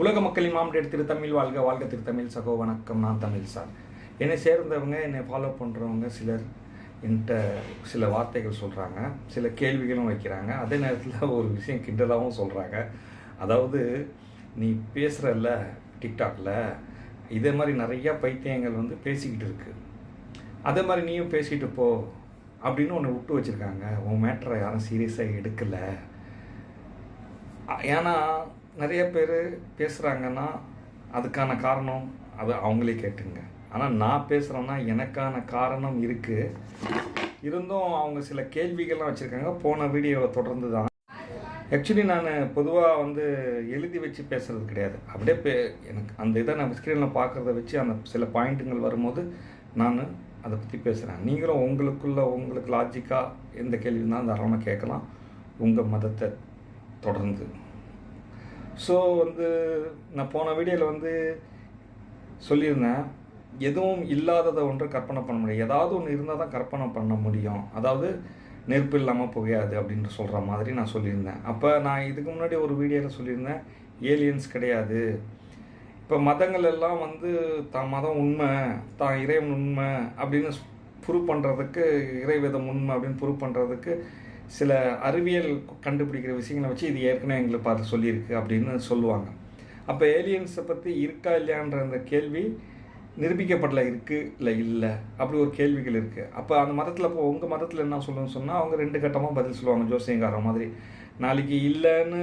உலக மக்களின் திரு திருத்தமிழ் வாழ்க வாழ்க திருத்தமிழ் சகோ வணக்கம் நான் தமிழ் சார். என்னை சேர்ந்தவங்க என்னை ஃபாலோ பண்ணுறவங்க சிலர் என்கிட்ட சில வார்த்தைகள் சொல்கிறாங்க சில கேள்விகளும் வைக்கிறாங்க. அதே நேரத்தில் ஒரு விஷயம் கிண்டலாகவும் சொல்கிறாங்க அதாவது நீ பேசுகிறல்ல டிக்டாக்ல இதே மாதிரி நிறையா பைத்தியங்கள் வந்து பேசிக்கிட்டு இருக்கு. அதே மாதிரி நீயும் பேசிட்டு போ அப்படின்னு ஒன்று விட்டு வச்சுருக்காங்க. உன் மேட்டரை யாரும் சீரியஸாக எடுக்கலை. ஏன்னா நிறைய பேர் பேசுகிறாங்கன்னா அதுக்கான காரணம் அது அவங்களே கேட்டுங்க. ஆனால் நான் பேசுகிறேன்னா எனக்கான காரணம் இருக்குது இருந்தும் அவங்க சில கேள்விகள்லாம் வச்சுருக்காங்க. போன வீடியோவை தொடர்ந்து தான் ஆக்சுவலி நான் பொதுவாக வந்து எழுதி வச்சு பேசுகிறது கிடையாது. அப்படியே பே எனக்கு அந்த இதை நான் ஸ்க்ரீனில் பார்க்குறத வச்சு அந்த சில பாயிண்ட்டுங்கள் வரும்போது நான் அதை பற்றி பேசுகிறேன் நீங்களும் உங்களுக்குள்ள உங்களுக்கு லாஜிக்காக எந்த கேள்வி இருந்தாலும் தாராளமாக கேட்கலாம். உங்கள் மதத்தை தொடர்ந்து. ஸோ வந்து நான் போன வீடியோவில் வந்து சொல்லியிருந்தேன் எதுவும் இல்லாததை ஒன்று கற்பனை பண்ண முடியும். ஏதாவது ஒன்று இருந்தால் தான் கற்பனை பண்ண முடியும். அதாவது நெருப்பு இல்லாமல் புகையாது அப்படின்னு சொல்கிற மாதிரி நான் சொல்லியிருந்தேன். அப்போ நான் இதுக்கு முன்னாடி ஒரு வீடியோவில் சொல்லியிருந்தேன் ஏலியன்ஸ் கிடையாது. இப்போ மதங்கள் எல்லாம் வந்து தான் மதம் உண்மை தான் இறைவன் உண்மை அப்படின்னு ப்ரூவ் பண்ணுறதுக்கு இறைவேதம் உண்மை அப்படின்னு ப்ரூவ் பண்ணுறதுக்கு சில அறிவியல் கண்டுபிடிக்கிற விஷயங்களை வச்சு இது ஏற்கனவே எங்களுக்கு பார்த்து சொல்லியிருக்கு அப்படின்னு சொல்லுவாங்க. அப்போ ஏலியன்ஸை பற்றி இருக்கா இல்லையான்ற அந்த கேள்வி நிரூபிக்கப்படல இருக்கு இல்லை இல்லை. அப்படி ஒரு கேள்விகள் இருக்குது அப்போ அந்த மதத்தில் இப்போ உங்கள் மதத்தில் என்ன சொல்லணும்னு சொன்னால் அவங்க ரெண்டு கட்டமாக பதில் சொல்லுவாங்க ஜோசியங்கார மாதிரி. நாளைக்கு இல்லைன்னு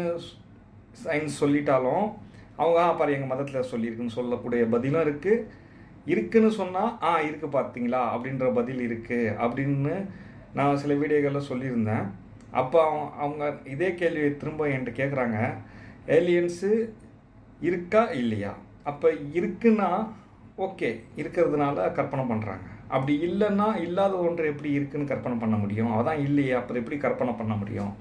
சயின்ஸ் சொல்லிட்டாலும் அவங்க ஆ பாரு எங்கள் மதத்தில் சொல்லியிருக்குன்னு சொல்லக்கூடிய பதிலும் இருக்குது இருக்குன்னு சொன்னால் ஆ இருக்குது பார்த்தீங்களா? அப்படின்ற பதில் இருக்குது அப்படின்னு நான் சில வீடியோகளில் சொல்லியிருந்தேன். அப்போ அவங்க அவங்க இதே கேள்வியை திரும்ப என்கிட்ட கேட்குறாங்க ஏலியன்ஸு இருக்கா இல்லையா? அப்போ இருக்குன்னா ஓகே இருக்கிறதுனால கற்பனை பண்ணுறாங்க அப்படி இல்லைன்னா இல்லாத ஒன்று எப்படி இருக்குன்னு கற்பனை பண்ண முடியும்? அதான் இல்லையே அப்புறம் எப்படி கற்பனை பண்ண முடியும்?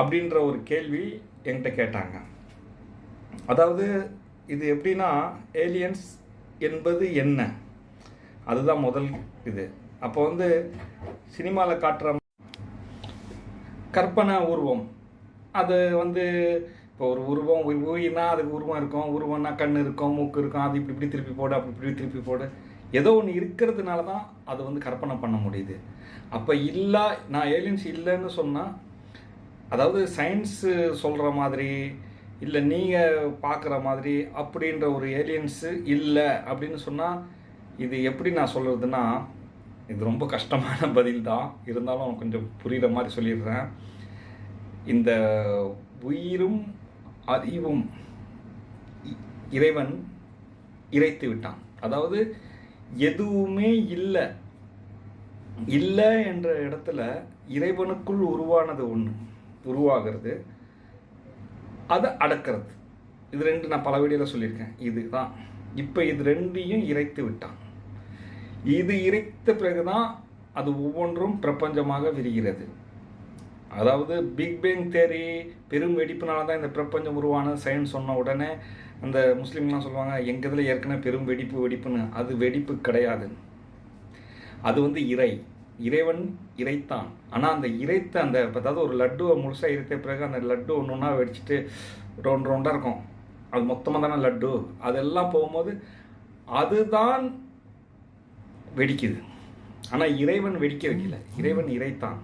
அப்படின்ற ஒரு கேள்வி என்கிட்ட கேட்டாங்க. அதாவது இது எப்படின்னா ஏலியன்ஸ் என்பது என்ன? அதுதான் முதல் இது. அப்போ வந்து சினிமாவில் காட்டுற கற்பனை உருவம். அது வந்து இப்போ ஒரு உருவம் ஒரு உயிர்னா அதுக்கு உருவம் இருக்கும். உருவம்னா கண் இருக்கும் மூக்கு இருக்கும். அது இப்படி இப்படி திருப்பி போடு அப்படி இப்படி திருப்பி போடு. ஏதோ ஒன்று இருக்கிறதுனால தான் அது வந்து கற்பனை பண்ண முடியுது. அப்போ இல்லை நான் ஏலியன்ஸ் இல்லைன்னு சொன்னால் அதாவது சயின்ஸு சொல்கிற மாதிரி இல்லை நீங்கள் பார்க்குற மாதிரி அப்படின்ற ஒரு ஏலியன்ஸு இல்லை அப்படின்னு சொன்னால் இது எப்படி நான் சொல்கிறதுனா இது ரொம்ப கஷ்டமான பதில் தான். இருந்தாலும் கொஞ்சம் புரிகிற மாதிரி சொல்லிடுறேன். இந்த உயிரும் அறிவும் இறைவன் இறைத்து விட்டான். அதாவது எதுவுமே இல்லை. இல்லை என்ற இடத்துல இறைவனுக்குள் உருவானது ஒன்று உருவாகிறது. அதை அடக்கிறது. இது ரெண்டு நான் பல வீடியோவில் சொல்லியிருக்கேன். இதுதான். இப்போ இது ரெண்டையும் இறைத்து விட்டான். இது இறைத்த பிறகுதான் அது ஒவ்வொன்றும் பிரபஞ்சமாக விரிகிறது. அதாவது பிக் பேங் தேரி பெரும் வெடிப்புனால தான் இந்த பிரபஞ்சம் உருவான சயின்ஸ் சொன்ன உடனே அந்த முஸ்லீம்லாம் சொல்லுவாங்க எங்கள் இதில் ஏற்கனவே பெரும் வெடிப்பு வெடிப்புன்னு. அது வெடிப்பு கிடையாது. அது வந்து இறை. இறைவன் இறைத்தான். ஆனால் அந்த இறைத்த அந்த அதாவது ஒரு லட்டுவை முழுசாக இறைத்த பிறகு அந்த லட்டு ஒன்று ஒன்றா வெடிச்சிட்டு ரவுண்ட் ரவுண்டாக இருக்கும். அது மொத்தமாக தானே லட்டு? அதெல்லாம் போகும்போது அதுதான் வெடிக்குது. ஆனால் இறைவன் வெடிக்க வைக்கல. இறைவன் இறைத்தான்.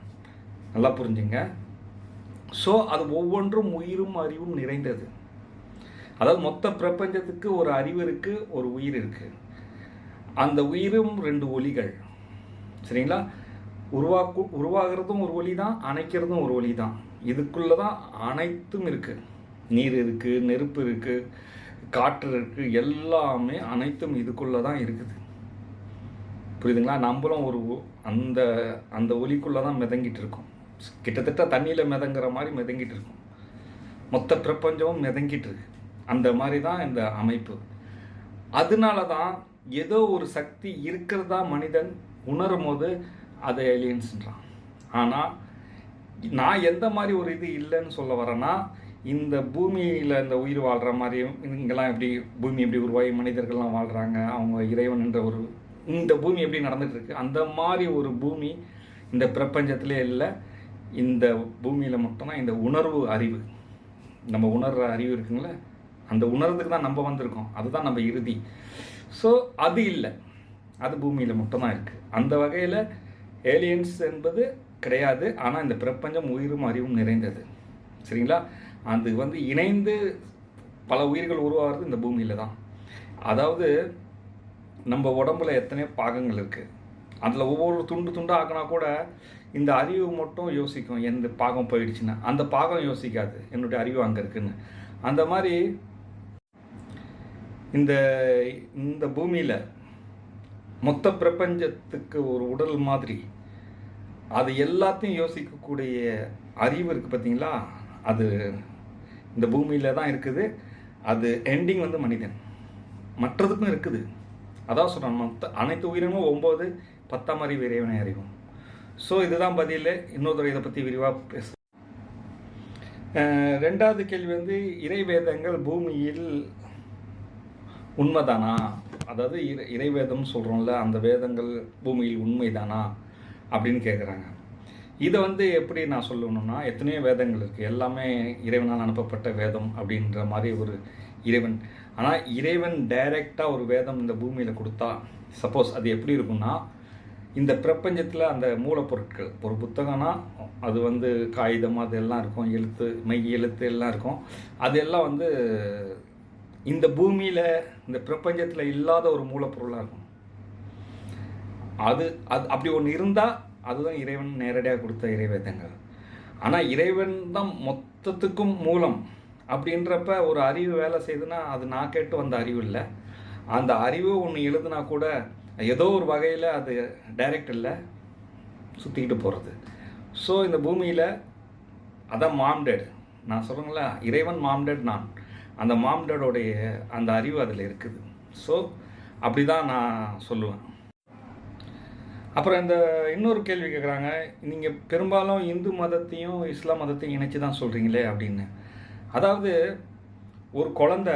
நல்லா புரிஞ்சுங்க. ஸோ அது ஒவ்வொன்றும் உயிரும் அறிவும் நிறைந்தது. அதாவது மொத்த பிரபஞ்சத்துக்கு ஒரு அறிவு இருக்குது ஒரு உயிர் இருக்குது அந்த உயிரும் ரெண்டு ஒலிகள். சரிங்களா? உருவாக்கு உருவாகிறதும் ஒரு ஒலி தான் அணைக்கிறதும் ஒரு ஒலி தான் இதுக்குள்ளே தான் அனைத்தும் இருக்குது நீர் இருக்குது நெருப்பு இருக்குது காற்று இருக்குது எல்லாமே அனைத்தும் இதுக்குள்ளே தான் இருக்குது. புரியுதுங்களா? நம்மளும் ஒரு அந்த அந்த ஒலிக்குள்ளே தான் மிதங்கிட்டு இருக்கோம் கிட்டத்தட்ட தண்ணியில் மிதங்குற மாதிரி மிதங்கிட்டு இருக்கும் மொத்த பிரபஞ்சமும் மிதங்கிட்டு இருக்கு அந்த மாதிரி தான் இந்த அமைப்பு. அதனால தான் ஏதோ ஒரு சக்தி இருக்கிறதா மனிதன் உணரும் போது அதை ஏலியன்ஸ்ன்றான் ஆனால் நான் எந்த மாதிரி ஒரு இது இல்லைன்னு சொல்ல வரேன்னா இந்த பூமியில் இந்த உயிர் வாழ்கிற மாதிரியும் இங்கெல்லாம் எப்படி பூமி எப்படி உருவாகி மனிதர்கள்லாம் வாழ்கிறாங்க அவங்க இறைவன் என்ற ஒரு இந்த பூமி எப்படி நடந்துட்டு இருக்கு அந்த மாதிரி ஒரு பூமி இந்த பிரபஞ்சத்திலே இல்லை. இந்த பூமியில் மட்டும்தான் இந்த உணர்வு அறிவு. நம்ம உணர்கிற அறிவு இருக்குங்களே அந்த உணர்றதுக்கு தான் நம்ம வந்திருக்கோம். அதுதான் நம்ம இறுதி. ஸோ அது இல்லை. அது பூமியில் மட்டும்தான் இருக்குது அந்த வகையில் ஏலியன்ஸ் என்பது கிடையாது. ஆனால் இந்த பிரபஞ்சம் உயிரும் அறிவும் நிறைந்தது. சரிங்களா? அது வந்து இணைந்து பல உயிர்கள் உருவாகிறது இந்த பூமியில் தான். அதாவது நம்ம உடம்புல எத்தனையோ பாகங்கள் இருக்குது அதில் ஒவ்வொரு துண்டு துண்டு ஆக்கினா கூட இந்த அறிவு மட்டும் யோசிக்கும் எந்த பாகம் போயிடுச்சுன்னா. அந்த பாகம் யோசிக்காது என்னுடைய அறிவு அங்கே இருக்குன்னு. அந்த மாதிரி இந்த இந்த பூமியில் மொத்த பிரபஞ்சத்துக்கு ஒரு உடல் மாதிரி அது எல்லாத்தையும் யோசிக்கக்கூடிய அறிவு இருக்குது பார்த்தீங்களா அது இந்த பூமியில் தான் இருக்குது. அது எண்டிங் வந்து மனிதன். மற்றதுக்கும் இருக்குது. அதான் சொல்கிறேன் மற்ற அனைத்து உயிரினமும் ஒம்பது பத்தாம் அறிவு இறைவனை அறிவும். ஸோ இதுதான் பதில். இன்னொரு இதை பற்றி விரிவாக பேச ரெண்டாவது கேள்வி வந்து இறை வேதங்கள் பூமியில் உண்மைதானா? அதாவது இறை இறைவேதம் சொல்கிறோம்ல அந்த வேதங்கள் பூமியில் உண்மைதானா? அப்படின்னு கேட்குறாங்க இதை வந்து எப்படி நான் சொல்லணும்னா எத்தனையோ வேதங்கள் இருக்குது எல்லாமே இறைவனால் அனுப்பப்பட்ட வேதம் அப்படின்ற மாதிரி ஒரு இறைவன். ஆனால் இறைவன் டைரெக்டாக ஒரு வேதம் இந்த பூமியில் கொடுத்தா சப்போஸ் அது எப்படி இருக்கும்னா இந்த பிரபஞ்சத்தில் அந்த மூலப்பொருட்கள் ஒரு புத்தகம்னா அது வந்து காகிதம் அது எல்லாம் இருக்கும் எழுத்து மெய் எழுத்து எல்லாம் இருக்கும். அது எல்லாம் வந்து இந்த பூமியில் இந்த பிரபஞ்சத்தில் இல்லாத ஒரு மூலப்பொருளாக இருக்கும். அது அது அப்படி ஒன்று இருந்தால் அதுதான் இறைவன் நேரடியாக கொடுத்த இறைவேதங்கள். ஆனால் இறைவன் தான் மொத்தத்துக்கும் மூலம் அப்படின்றப்ப ஒரு அறிவு வேலை செய்யுதுன்னா அது நான் கேட்டு வந்த அறிவு இல்லை. அந்த அறிவு ஒன்று எழுதுனா கூட ஏதோ ஒரு வகையில் அது டைரக்ட் இல்லை சுற்றிக்கிட்டு போகிறது ஸோ இந்த பூமியில் அதான் மாம்டேட் நான் சொல்லுங்களா இறைவன் மாம்டேட் நான். அந்த மாம்டேடோடைய அந்த அறிவு அதில் இருக்குது. ஸோ அப்படி தான் நான் சொல்லுவேன். அப்புறம் இந்த இன்னொரு கேள்வி கேட்குறாங்க நீங்கள் பெரும்பாலும் இந்து மதத்தையும் இஸ்லாம் மதத்தையும் இணைச்சி தான் சொல்கிறீங்களே அப்படின்னு. அதாவது ஒரு குழந்த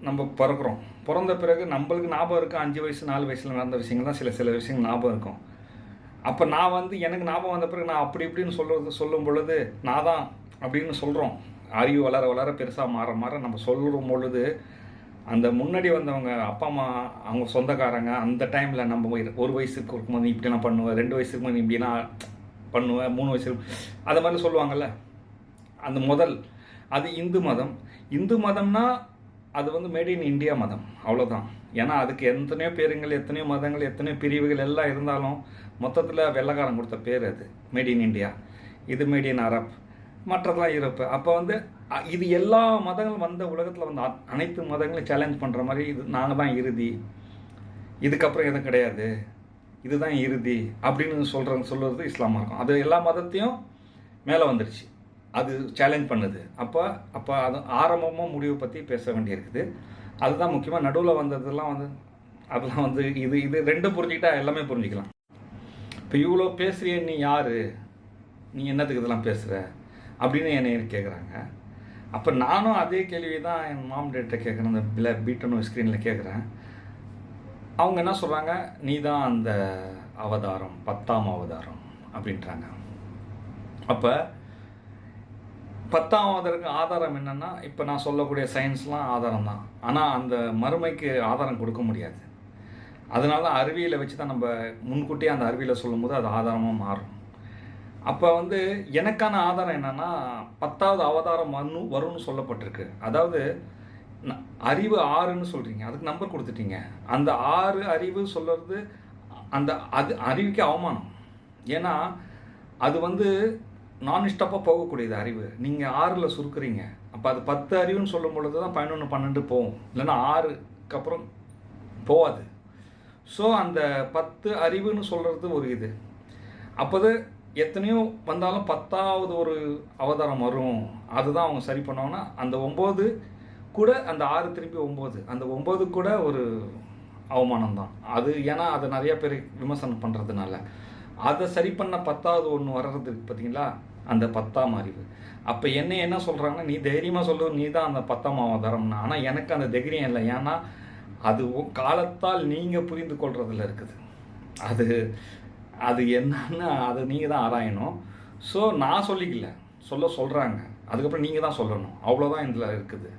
நம்ம பிறக்கிறோம். பிறந்த பிறகு நம்மளுக்கு ஞாபகம் இருக்கும் அஞ்சு வயசு நாலு வயசில் நடந்த விஷயங்கள் தான் சில சில விஷயங்கள் ஞாபகம் இருக்கும். அப்போ நான் வந்து எனக்கு ஞாபகம் வந்த பிறகு நான் அப்படி இப்படின்னு சொல்கிறது சொல்லும் பொழுது நான் தான் அப்படின்னு சொல்கிறோம் அறிவு வளர வளர பெருசாக மாற மாற நம்ம சொல்லும் பொழுது அந்த முன்னாடி வந்தவங்க அப்பா அம்மா அவங்க சொந்தக்காரங்க அந்த டைமில் நம்ம ஒரு- வயசுக்கு இருக்கும்போது நீ இப்படிலாம் பண்ணுவேன் ரெண்டு வயசுக்கு போது நீ இப்படிலாம் பண்ணுவேன் மூணு வயசுக்கு அதை மாதிரி சொல்லுவாங்கள்ல அந்த முதல் அது இந்து மதம். இந்து மதம்னா அது வந்து மேட் இன் இந்தியா மதம். அவ்வளோதான் ஏன்னா அதுக்கு எத்தனையோ பேருங்கள் எத்தனையோ மதங்கள் எத்தனையோ பிரிவுகள் எல்லாம் இருந்தாலும் மொத்தத்தில் வெள்ளைக்காரன் கொடுத்த பேர் அது. மேட் இன் இந்தியா இது மேட் இன் அரப் மற்றதெல்லாம் யூரோப்பு அப்போ வந்து அ- இது எல்லா மதங்களும் வந்த உலகத்தில் வந்து அனைத்து மதங்களையும் சேலஞ்ச் பண்ணுற மாதிரி இது நாங்கள் தான் இறுதி. இதுக்கப்புறம் எதுவும் கிடையாது. இதுதான் இறுதி. அப்படின்னு சொல்கிறது சொல்கிறது இஸ்லாமாக இருக்கும். அது எல்லா மதத்தையும் மேலே வந்துருச்சு. அது சேலஞ்ச் பண்ணுது. அப்போ அப்போ அது ஆரம்பமாக முடிவை பற்றி பேச வேண்டியிருக்குது. அதுதான் முக்கியமாக நடுவில் வந்ததெல்லாம் வந்து அதெல்லாம் வந்து இது இது ரெண்டும் புரிஞ்சுக்கிட்டா எல்லாமே புரிஞ்சுக்கலாம். இப்போ இவ்வளோ பேசுகிறிய நீ யார்? நீ என்னத்துக்கு இதெல்லாம் பேசுகிற அப்படின்னு என்னை கேட்குறாங்க அப்போ நானும் அதே கேள்வி தான் என் மாம் டேட்டை கேட்குறேன் அந்த பிள பீட்டனு ஸ்க்ரீனில் கேட்குறேன் அவங்க என்ன சொல்கிறாங்க நீ தான் அந்த அவதாரம் பத்தாம் அவதாரம் அப்படின்றாங்க. அப்போ பத்தாவதற்கு ஆதாரம் என்னென்னா இப்போ நான் சொல்லக்கூடிய சயின்ஸ்லாம் ஆதாரம் தான் ஆனால் அந்த மறுமைக்கு ஆதாரம் கொடுக்க முடியாது. அதனால அறிவியலை வச்சு தான் நம்ம முன்கூட்டியே அந்த அறிவியலை சொல்லும்போது அது ஆதாரமாக மாறும். அப்போ வந்து எனக்கான ஆதாரம் என்னென்னா பத்தாவது அவதாரம் வரும் வரும்னு சொல்லப்பட்டிருக்கு. அதாவது அறிவு ஆறுன்னு சொல்கிறீங்க அதுக்கு நம்பர் கொடுத்துட்டீங்க. அந்த ஆறு அறிவு சொல்கிறது அந்த அது அறிவுக்கு அவமானம். ஏன்னா அது வந்து நான் ஸ்டாப்பாக போகக்கூடியது அறிவு. நீங்கள் ஆறில் சுருக்குறீங்க. அப்போ அது பத்து அறிவுன்னு சொல்லும் பொழுது தான் பதினொன்று பன்னெண்டு போகும். இல்லைன்னா ஆறுக்கு அப்புறம் போகாது. ஸோ அந்த பத்து அறிவுன்னு சொல்கிறது ஒரு இது. அப்போது எத்தனையோ வந்தாலும் பத்தாவது ஒரு அவதாரம் வரும். அதுதான் அவங்க சரி பண்ணோன்னா அந்த ஒம்பது கூட அந்த ஆறு திருப்பி ஒம்பது. அந்த ஒம்பது கூட ஒரு அவமானம் தான். அது ஏன்னா அதை நிறையா பேர் விமர்சனம் பண்ணுறதுனால அதை சரி பண்ண பத்தாவது ஒன்று வர்றதுக்கு பார்த்தீங்களா? அந்த பத்தாம் அறிவு. அப்போ என்ன என்ன சொல்கிறாங்கன்னா நீ தைரியமாக சொல்லு நீ தான் அந்த பத்தாம் அவதாரம்னா. ஆனால் எனக்கு அந்த தைரியம் இல்லை. ஏன்னா அது உ- காலத்தால் நீங்கள் புரிந்து கொள்றதுல இருக்குது. அது அது என்னன்னு அதை நீங்கள் தான் ஆராயணும். ஸோ நான் சொல்லிக்கல. சொல்ல சொல்கிறாங்க அதுக்கப்புறம் நீங்கள் தான் சொல்லணும். அவ்வளோதான் இதில் இருக்குது.